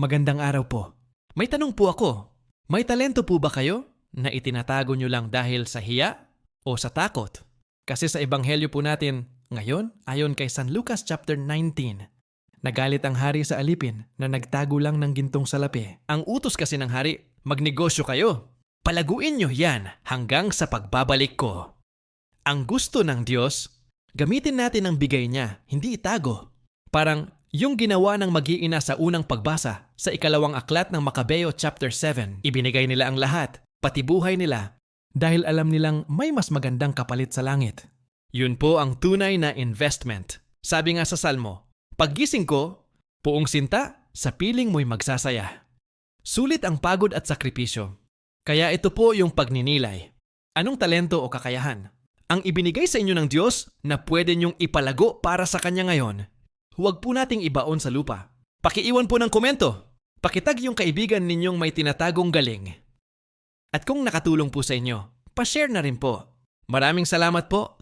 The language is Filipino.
Magandang araw po. May tanong po ako. May talento po ba kayo na itinatago nyo lang dahil sa hiya o sa takot? Kasi sa ebanghelyo po natin ngayon, ayon kay San Lucas chapter 19, nagalit ang hari sa alipin na nagtago lang ng gintong salapi. Ang utos kasi ng hari, magnegosyo kayo. Palaguin nyo yan hanggang sa pagbabalik ko. Ang gusto ng Diyos, gamitin natin ang bigay niya, hindi itago. Parang yung ginawa ng mag-iina sa unang pagbasa sa ikalawang aklat ng Makabeo chapter 7. Ibinigay nila ang lahat, pati buhay nila, dahil alam nilang may mas magandang kapalit sa langit. Yun po ang tunay na investment. Sabi nga sa Salmo, Paggising ko, puong sinta, sa piling mo'y magsasaya. Sulit ang pagod at sakripisyo. Kaya ito po yung pagninilay. Anong talento o kakayahan? Ang ibinigay sa inyo ng Diyos na pwede niyong ipalago para sa Kanya ngayon. Huwag po nating ibaon sa lupa. Pakiiwan po ng komento. Pakitag yung kaibigan ninyong may tinatagong galing. At kung nakatulong po sa inyo, pa-share na rin po. Maraming salamat po